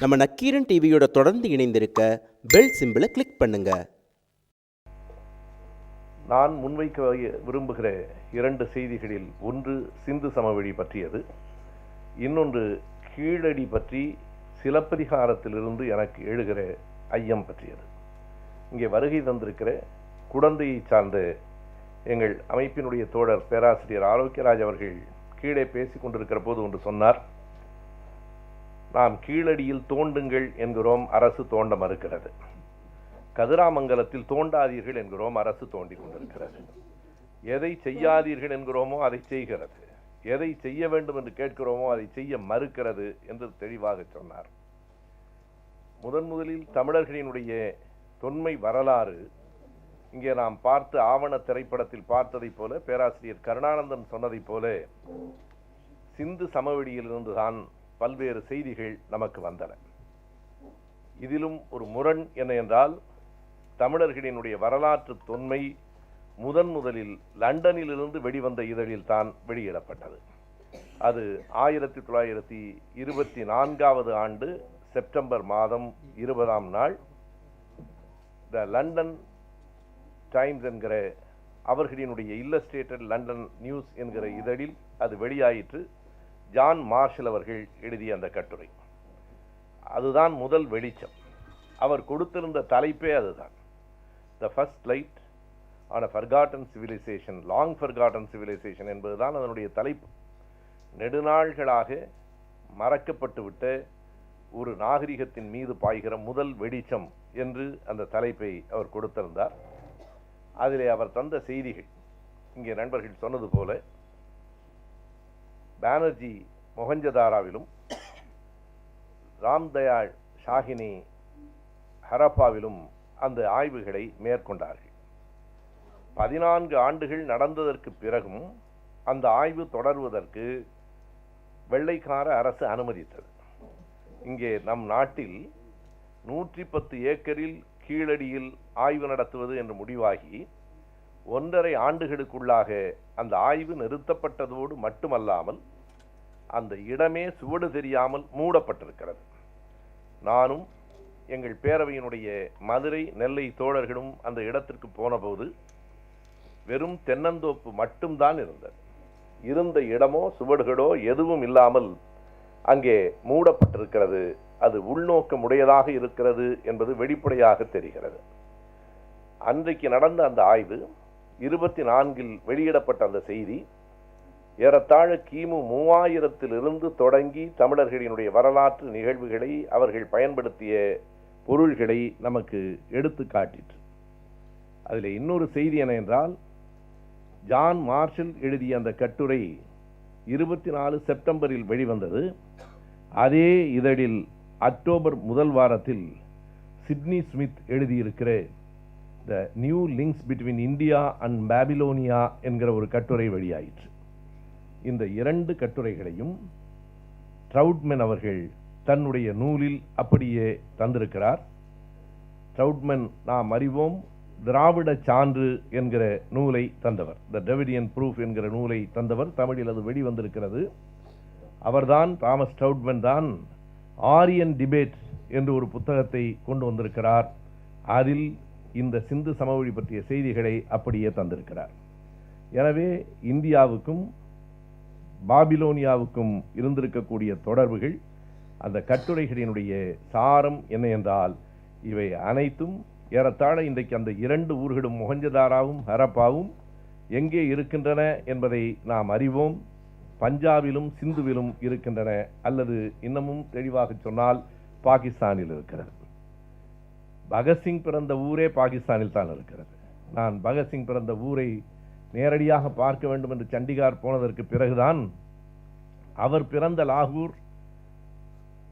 நம்ம நக்கீரன் டிவியோட தொடர்ந்து இணைந்திருக்க பெல் சிம்பிளை கிளிக் பண்ணுங்க. நான் முன்வைக்க விரும்புகிற இரண்டு செய்திகளில். ஒன்று சிந்து சமவெளி பற்றியது. இன்னொன்று கீழடி பற்றி சிலப்பதிகாரத்திலிருந்து எனக்கு எழுகிற ஐயம் பற்றியது. இங்கே வருகை தந்திருக்கிற குடந்தையை சார்ந்த எங்கள் அமைப்பினுடைய தோழர் பேராசிரியர் ஆரோக்கியராஜ் அவர்கள் கீழே பேசிக் கொண்டிருக்கிற போது ஒன்று சொன்னார். நாம் கீழடியில் தோண்டுங்கள் என்கிறோம் அரசு தோண்ட மறுக்கிறது. கதிராமங்கலத்தில் தோண்டாதீர்கள் என்கிறோம் அரசு தோண்டி கொண்டிருக்கிறது. எதை செய்யாதீர்கள் என்கிறோமோ அதை செய்கிறது. எதை செய்ய வேண்டும் என்று கேட்கிறோமோ அதை செய்ய மறுக்கிறது என்று தெளிவாக சொன்னார். முதன் முதலில் தமிழர்களினுடைய தொன்மை வரலாறு இங்கே நாம் பார்த்து ஆவண திரைப்படத்தில் பார்த்ததைப் போல பேராசிரியர் கருணானந்தன் சொன்னதைப் போல சிந்து சமவெளியிலிருந்து தான் பல்வேறு செய்திகள் நமக்கு வந்தன. இதிலும் ஒரு முரண் என்ன என்றால் தமிழர்களினுடைய வரலாற்று தொன்மை முதன் முதலில் லண்டனிலிருந்து வெளிவந்த இதழில் தான் வெளியிடப்பட்டது. அது ஆயிரத்தி தொள்ளாயிரத்தி இருபத்தி நான்காவது ஆண்டு செப்டம்பர் மாதம் இருபதாம் நாள். த லண்டன் டைம்ஸ் என்கிற அவர்களினுடைய இல்லஸ்ட்ரேட்டட் லண்டன் நியூஸ் என்கிற இதழில் அது வெளியாயிற்று. ஜான் மார்ஷல் அவர்கள் எழுதிய அந்த கட்டுரை. அதுதான் முதல் வெளிச்சம். அவர் கொடுத்திருந்த தலைப்பே அதுதான். The first light on a forgotten civilisation long forgotten civilisation என்பதுதான் அதனுடைய தலைப்பு. நெடுநாள்களாக மறக்கப்பட்டுவிட்ட ஒரு நாகரிகத்தின் மீது பாய்கிற முதல் வெளிச்சம் என்று அந்த தலைப்பை அவர் கொடுத்திருந்தார். அதிலே அவர் தந்த செய்திகள். இங்கே நண்பர்கள் சொன்னது போல பானர்ஜி மொஹஞ்சதாராவிலும் ராம்தயாள் ஷாஹினி ஹரப்பாவிலும் அந்த ஆய்வுகளை மேற்கொண்டார்கள். பதினான்கு ஆண்டுகள் நடந்ததற்கு பிறகும் அந்த ஆய்வு தொடர்வதற்கு வெள்ளைக்கார அரசு அனுமதித்தது. இங்கே நம் நாட்டில் நூற்றி பத்து ஏக்கரில் கீழடியில் ஆய்வு நடத்துவது என்று முடிவாகி ஒன்றரை ஆண்டுகளுக்குள்ளாக அந்த ஆய்வு நிறுத்தப்பட்டதோடு மட்டுமல்லாமல் அந்த இடமே சுவடு தெரியாமல் மூடப்பட்டிருக்கிறது. நானும் எங்கள் பேரவையினுடைய மதுரை நெல்லை தோழர்களும் அந்த இடத்திற்கு போனபோது வெறும் தென்னந்தோப்பு மட்டும்தான் இருந்தது. இருந்த இடமோ சுவடுகளோ எதுவும் இல்லாமல் அங்கே மூடப்பட்டிருக்கிறது. அது உள்நோக்கமுடையதாக இருக்கிறது என்பது வெளிப்படையாக தெரிகிறது. அன்றைக்கு நடந்த அந்த ஆய்வு இருபத்தி நான்கில் வெளியிடப்பட்ட அந்த செய்தி ஏறத்தாழ கிமு மூவாயிரத்திலிருந்து தொடங்கி தமிழர்களினுடைய வரலாற்று நிகழ்வுகளை அவர்கள் பயன்படுத்திய பொருள்களை நமக்கு எடுத்து காட்டிற்று. அதில் இன்னொரு செய்தி என்ன என்றால் ஜான் மார்ஷல் எழுதிய அந்த கட்டுரை இருபத்தி நாலு செப்டம்பரில் வெளிவந்தது. அதே இதழில் அக்டோபர் முதல் வாரத்தில் சிட்னி ஸ்மித் எழுதியிருக்கிற the new links between India and Babylonia என்கிற ஒரு கட்டுரை வெளியாயிற்று. இந்த இரண்டு கட்டுரைகளையும் ட்ரவுட்மென் அவர்கள் தன்னுடைய நூலில் அப்படியே தந்திருக்கிறார். ட்ரவுட்மென் நாம் அறிவோம் திராவிட சான்று என்கிற நூலை தந்தவர். த டெவிடியன் ப்ரூஃப் என்கிற நூலை தந்தவர். தமிழில் அது வெளிவந்திருக்கிறது. அவர்தான் தாமஸ் ட்ரவுட்மென் தான் ஆரியன் டிபேட் என்று ஒரு புத்தகத்தை கொண்டு வந்திருக்கிறார். அதில் இந்த சிந்து சமவெளி பற்றிய செய்திகளை அப்படியே தந்திருக்கிறார். எனவே இந்தியாவுக்கும் பாபிலோனியாவுக்கும் இருந்திருக்கக்கூடிய தொடர்புகள் அந்த கட்டுரைகளினுடைய சாரம் என்ன என்றால் இவை அனைத்தும் ஏறத்தாழ இன்றைக்கு அந்த இரண்டு ஊர்களும் முகஞ்சதாராவும் ஹரப்பாவும் எங்கே இருக்கின்றன என்பதை நாம் அறிவோம். பஞ்சாபிலும் சிந்துவிலும் இருக்கின்றன. அல்லது இன்னமும் தெளிவாக சொன்னால் பாகிஸ்தானில் இருக்கிறது. பகத்சிங் பிறந்த ஊரே பாகிஸ்தானில் தான் இருக்கிறது. நான் பகத்சிங் பிறந்த ஊரை நேரடியாக பார்க்க வேண்டும் என்று சண்டிகார் போனதற்கு பிறகுதான் அவர் பிறந்த லாகூர்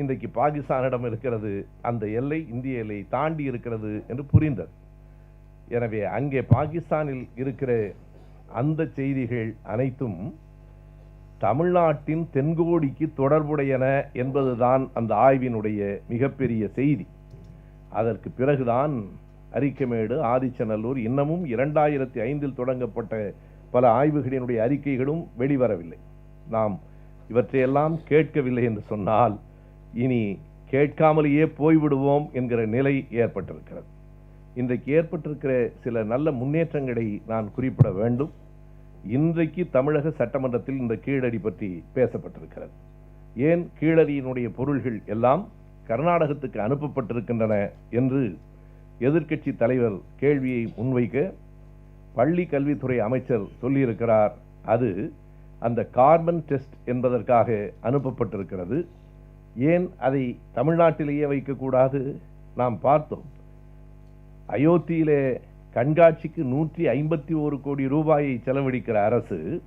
இன்றைக்கு பாகிஸ்தானிடம் இருக்கிறது. அந்த எல்லை இந்திய எல்லை தாண்டி இருக்கிறது என்று புரிந்தது. எனவே அங்கே பாகிஸ்தானில் இருக்கிற அந்த செய்திகள் அனைத்தும் தமிழ்நாட்டின் தென்கோடிக்கு தொடர்புடையன என்பதுதான் அந்த ஆய்வினுடைய மிகப்பெரிய செய்தி. அதற்கு பிறகுதான் அரிக்கமேடு ஆதிச்சநல்லூர் இன்னமும் இரண்டாயிரத்தி ஐந்தில் தொடங்கப்பட்ட பல ஆய்வுகளினுடைய அறிக்கைகளும் வெளிவரவில்லை. நாம் இவற்றையெல்லாம் கேட்கவில்லை என்று சொன்னால் இனி கேட்காமலேயே போய்விடுவோம் என்கிற நிலை ஏற்பட்டிருக்கிறது. இன்றைக்கு ஏற்பட்டிருக்கிற சில நல்ல முன்னேற்றங்களை நான் குறிப்பிட வேண்டும். இன்றைக்கு தமிழக சட்டமன்றத்தில் இந்த கீழடி பற்றி பேசப்பட்டிருக்கிறது. ஏன் கீழடியினுடைய பொருள்கள் எல்லாம் கர்நாடகத்துக்கு அனுப்பப்பட்டிருக்கின்றன என்று எதிர்க்கட்சி தலைவர் கேள்வியை முன்வைக்க பள்ளி கல்வித்துறை அமைச்சர் சொல்லியிருக்கிறார். அது அந்த கார்பன் டெஸ்ட் என்பதற்காக அனுப்பப்பட்டிருக்கிறது. ஏன் அதை தமிழ்நாட்டிலேயே வைக்கக்கூடாது? நாம் பார்த்தோம். அயோத்தியிலே கண்காட்சிக்கு நூற்றி ஐம்பத்தி ஒரு கோடி ரூபாயை செலவழிக்கிற அரசு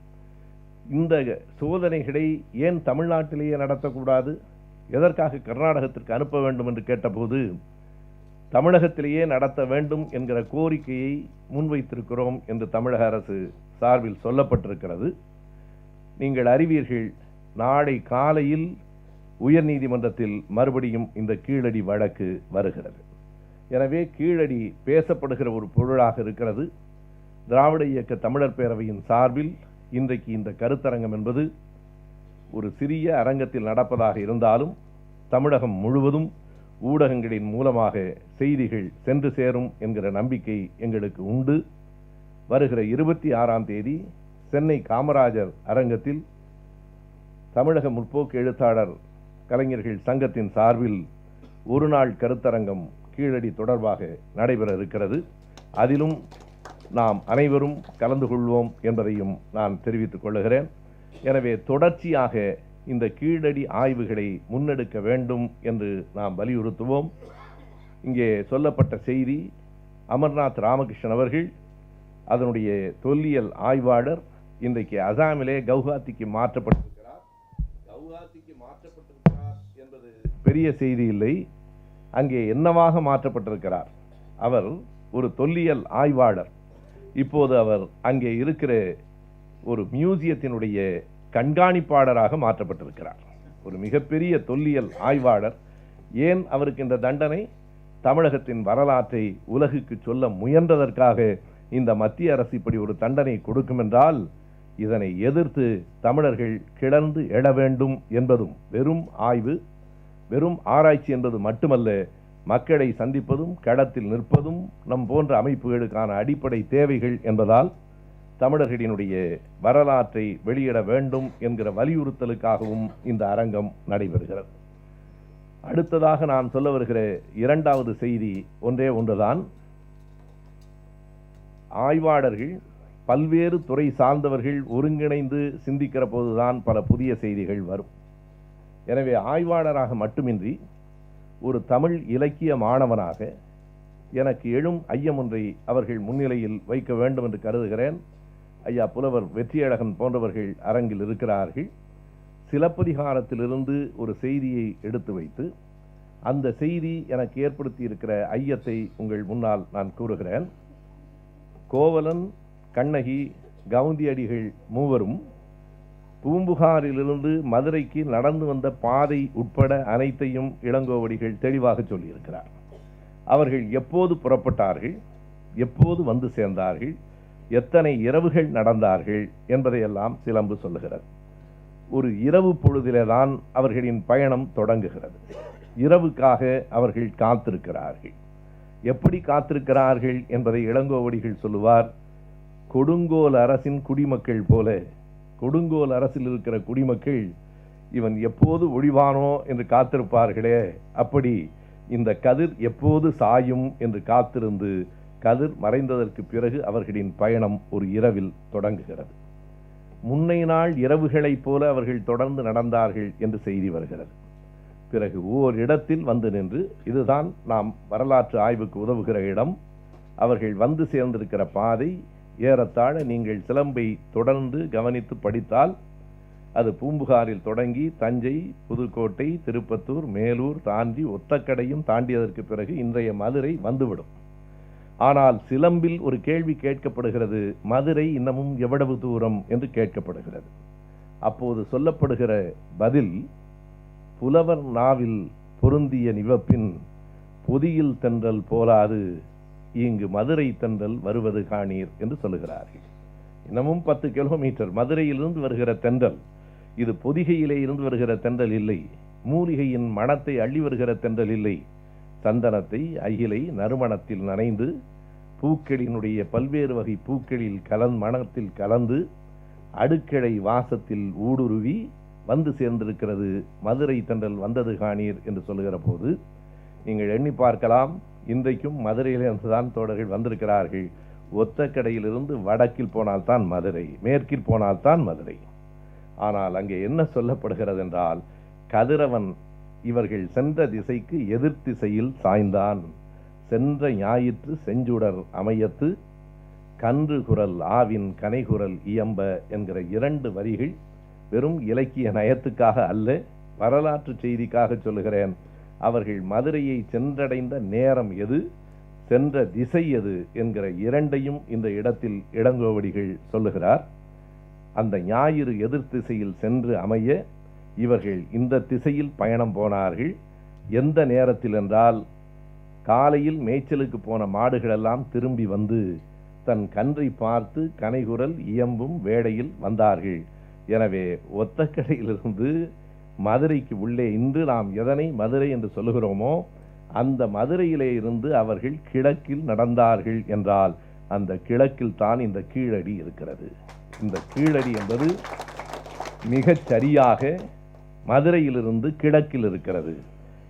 இந்த சோதனைகளை ஏன் தமிழ்நாட்டிலேயே நடத்தக்கூடாது? எதற்காக கர்நாடகத்திற்கு அனுப்ப வேண்டும் என்று கேட்டபோது தமிழகத்திலேயே நடத்த வேண்டும் என்கிற கோரிக்கையை முன்வைத்திருக்கிறோம் என்று தமிழக அரசு சார்பில் சொல்லப்பட்டிருக்கிறது. நீங்கள் அறிவீர்கள் நாளை காலையில் உயர்நீதிமன்றத்தில் மறுபடியும் இந்த கீழடி வழக்கு வருகிறது. எனவே கீழடி பேசப்படுகிற ஒரு பொருளாக இருக்கிறது. திராவிட இயக்க தமிழர் பேரவையின் சார்பில் இன்றைக்கு இந்த கருத்தரங்கம் என்பது ஒரு சிறிய அரங்கத்தில் நடப்பதாக இருந்தாலும் தமிழகம் முழுவதும் ஊடகங்களின் மூலமாக செய்திகள் சென்று சேரும் என்கிற நம்பிக்கை எங்களுக்கு உண்டு. வருகிற இருபத்தி ஆறாம் தேதி சென்னை காமராஜர் அரங்கத்தில் தமிழக முற்போக்கு எழுத்தாளர் கலைஞர்கள் சங்கத்தின் சார்பில் ஒரு நாள் கருத்தரங்கம் கீழடி தொடர்பாக நடைபெற இருக்கிறது. அதிலும் நாம் அனைவரும் கலந்து கொள்வோம் என்பதையும் நான் தெரிவித்துக் கொள்கிறேன். எனவே தொடர்ச்சியாக இந்த கீழடி ஆய்வுகளை முன்னெடுக்க வேண்டும் என்று நாம் வலியுறுத்துவோம். இங்கே சொல்லப்பட்ட செய்தி அமர்நாத் ராமகிருஷ்ணன் அவர்கள் அதனுடைய தொல்லியல் ஆய்வாளர் இன்றைக்கு அசாமிலே கவுஹாத்திக்கு மாற்றப்பட்டிருக்கிறார். கவுஹாத்திக்கு மாற்றப்பட்டிருக்கிறார் என்பது பெரிய செய்தி இல்லை. அங்கே என்னவாக மாற்றப்பட்டிருக்கிறார்? அவர் ஒரு தொல்லியல் ஆய்வாளர். இப்போது அவர் அங்கே இருக்கிற ஒரு மியூசியத்தினுடைய கண்காணிப்பாளராக மாற்றப்பட்டிருக்கிறார். ஒரு மிகப்பெரிய தொல்லியல் ஆய்வாளர். ஏன் அவருக்கு இந்த தண்டனை? தமிழகத்தின் வரலாற்றை உலகுக்கு சொல்ல முயன்றதற்காக இந்த மத்திய அரசு இப்படி ஒரு தண்டனை கொடுக்கும் என்றால் இதனை எதிர்த்து தமிழர்கள் கிளர்ந்து எழ வேண்டும் என்பதும் வெறும் ஆய்வு வெறும் ஆராய்ச்சி என்பது மட்டுமல்ல மக்களை சந்திப்பதும் களத்தில் நிற்பதும் நம் போன்ற அமைப்புகளுக்கான அடிப்படை தேவைகள் என்பதால் தமிழர்களினுடைய வரலாற்றை வெளியிட வேண்டும் என்கிற வலியுறுத்தலுக்காகவும் இந்த அரங்கம் நடைபெறுகிறது. அடுத்ததாக நான் சொல்ல வருகிற இரண்டாவது செய்தி ஒன்றே ஒன்றுதான். ஆய்வாளர்கள் பல்வேறு துறை சார்ந்தவர்கள் ஒருங்கிணைந்து சிந்திக்கிற போதுதான் பல புதிய செய்திகள் வரும். எனவே ஆய்வாளராக மட்டுமின்றி ஒரு தமிழ் இலக்கிய மாணவனாக எனக்கு எழும் ஐயம் ஒன்றை அவர்கள் முன்னிலையில் வைக்க வேண்டும் என்று கருதுகிறேன். ஐயா புலவர் வெற்றியழகன் போன்றவர்கள் அரங்கில் இருக்கிறார்கள். சிலப்பதிகாரத்திலிருந்து ஒரு செய்தியை எடுத்து வைத்து அந்த செய்தி எனக்கு ஏற்படுத்தி இருக்கிற ஐயத்தை உங்கள் முன்னால் நான் கூறுகிறேன். கோவலன் கண்ணகி கவுந்தியடிகள் மூவரும் பூம்புகாரிலிருந்து மதுரைக்கு நடந்து வந்த பாதை உட்பட அனைத்தையும் இளங்கோவடிகள் தெளிவாக சொல்லியிருக்கிறார். அவர்கள் எப்போது புறப்பட்டார்கள்? எப்போது வந்து சேர்ந்தார்கள்? எத்தனை இரவுகள் நடந்தார்கள் என்பதையெல்லாம் சிலம்பு சொல்லுகிறது. ஒரு இரவு பொழுதிலே தான் அவர்களின் பயணம் தொடங்குகிறது. இரவுக்காக அவர்கள் காத்திருக்கிறார்கள். எப்படி காத்திருக்கிறார்கள் என்பதை இளங்கோவடிகள் சொல்லுவார். கொடுங்கோல் அரசின் குடிமக்கள் போல கொடுங்கோல் அரசில் இருக்கிற குடிமக்கள் இவன் எப்போது ஒழிவானோ என்று காத்திருப்பார்களே அப்படி இந்த கதிர் எப்போது சாயும் என்று காத்திருந்து கதிர் மறைந்ததற்கு பிறகு அவர்களின் பயணம் ஒரு இரவில் தொடங்குகிறது. முன்னைய நாள் இரவுகளைப் போல அவர்கள் தொடர்ந்து நடந்தார்கள் என்று செய்தி வருகிறது. பிறகு ஓர் இடத்தில் வந்து நின்று இதுதான் நாம் வரலாற்று ஆய்வுக்கு உதவுகிற இடம். அவர்கள் வந்து சேர்ந்திருக்கிற பாதை ஏறத்தாழ நீங்கள் சிலம்பை தொடர்ந்து கவனித்து படித்தால் அது பூம்புகாரில் தொடங்கி தஞ்சை புதுக்கோட்டை திருப்பத்தூர் மேலூர் தாண்டி ஒத்தக்கடையும் தாண்டியதற்கு பிறகு இன்றைய மதுரை வந்துவிடும். ஆனால் சிலம்பில் ஒரு கேள்வி கேட்கப்படுகிறது மதுரை இன்னமும் எவ்வளவு தூரம் என்று கேட்கப்படுகிறது. அப்போது சொல்லப்படுகிற பதில் புலவர் நாவில் பொருந்திய நிவப்பின் பொதியில் தென்றல் போலாது இங்கு மதுரை தென்றல் வருவது காணீர் என்று சொல்லுகிறார்கள். இன்னமும் பத்து கிலோமீட்டர் மதுரையிலிருந்து வருகிற தென்றல் இது பொதிகையிலே இருந்து வருகிற தென்றல் இல்லை மூலிகையின் மனத்தை அள்ளி வருகிற தென்றல் இல்லை சந்தனத்தை அகிலை நறுமணத்தில் நனைந்து பூக்களினுடைய பல்வேறு வகை பூக்களில் கலந் மணத்தில் கலந்து அடுக்கிழை வாசத்தில் ஊடுருவி வந்து சேர்ந்திருக்கிறது. மதுரை தண்டல் வந்தது காணீர் என்று சொல்லுகிற போது நீங்கள் எண்ணி பார்க்கலாம் இன்றைக்கும் மதுரையிலிருந்து தான் தோழர்கள் வந்திருக்கிறார்கள். ஒத்த கடையிலிருந்து வடக்கில் போனால்தான் மதுரை மேற்கில் போனால்தான் மதுரை. ஆனால் அங்கே என்ன சொல்லப்படுகிறது என்றால் கதிரவன் இவர்கள் சென்ற திசைக்கு எதிர் திசையில் சாய்ந்தான். சென்ற ஞாயிற்று செஞ்சுடர் அமையத்து கன்று குரல் ஆவின் கனைகுரல் இயம்ப என்கிற இரண்டு வரிகள் வெறும் இலக்கிய நயத்துக்காக அல்ல வரலாற்று செய்திக்காக சொல்லுகிறேன். அவர்கள் மதுரையை சென்றடைந்த நேரம் எது சென்ற திசை எது என்கிற இரண்டையும் இந்த இடத்தில் இளங்கோவடிகள் சொல்லுகிறார். அந்த ஞாயிறு எதிர் திசையில் சென்று அமைய இவர்கள் இந்த திசையில் பயணம் போனார்கள். எந்த நேரத்தில் என்றால் காலையில் மேய்ச்சலுக்கு போன மாடுகளெல்லாம் திரும்பி வந்து தன் கன்றை பார்த்து கனைகுரல் இயம்பும் வேடையில் வந்தார்கள். எனவே ஒத்தக்கடையிலிருந்து மதுரைக்கு உள்ளே இன்று நாம் எதனை மதுரை என்று சொல்லுகிறோமோ அந்த மதுரையிலே இருந்து அவர்கள் கிழக்கில் நடந்தார்கள் என்றால் அந்த கிழக்கில் தான் இந்த கீழடி இருக்கிறது. இந்த கீழடி என்பது மிகச் சரியாக மதுரையிலிருந்து கிழக்கில் இருக்கிறது.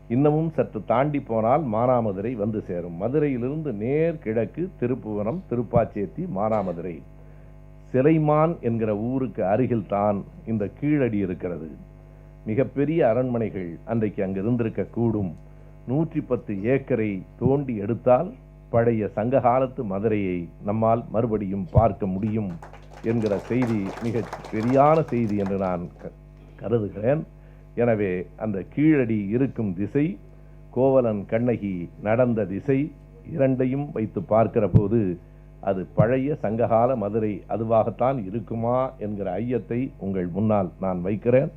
இன்னமும் சற்று தாண்டி போனால் மானாமதுரை வந்து சேரும். மதுரையிலிருந்து நேர் கிழக்கு திருப்புவனம் திருப்பாச்சேத்தி மானாமதுரை. சிலைமான் என்கிற ஊருக்கு அருகில் தான் இந்த கீழடி இருக்கிறது. மிகப்பெரிய அரண்மனைகள் அன்றைக்கு அங்கு இருந்திருக்க கூடும் நூற்றி பத்து ஏக்கரை தோண்டி எடுத்தால் பழைய சங்ககாலத்து மதுரையை நம்மால் மறுபடியும் பார்க்க முடியும் என்கிற செய்தி மிக பெரியான செய்தி என்று நான் க- கருதுகிறேன். எனவே அந்த கீழடி இருக்கும் திசை கோவலன் கண்ணகி நடந்த திசை இரண்டையும் வைத்து பார்க்கிற போது அது பழைய சங்ககால மதுரை அதுவாகத்தான் இருக்குமா என்கிற ஐயத்தை உங்கள் முன்னால் நான் வைக்கிறேன்.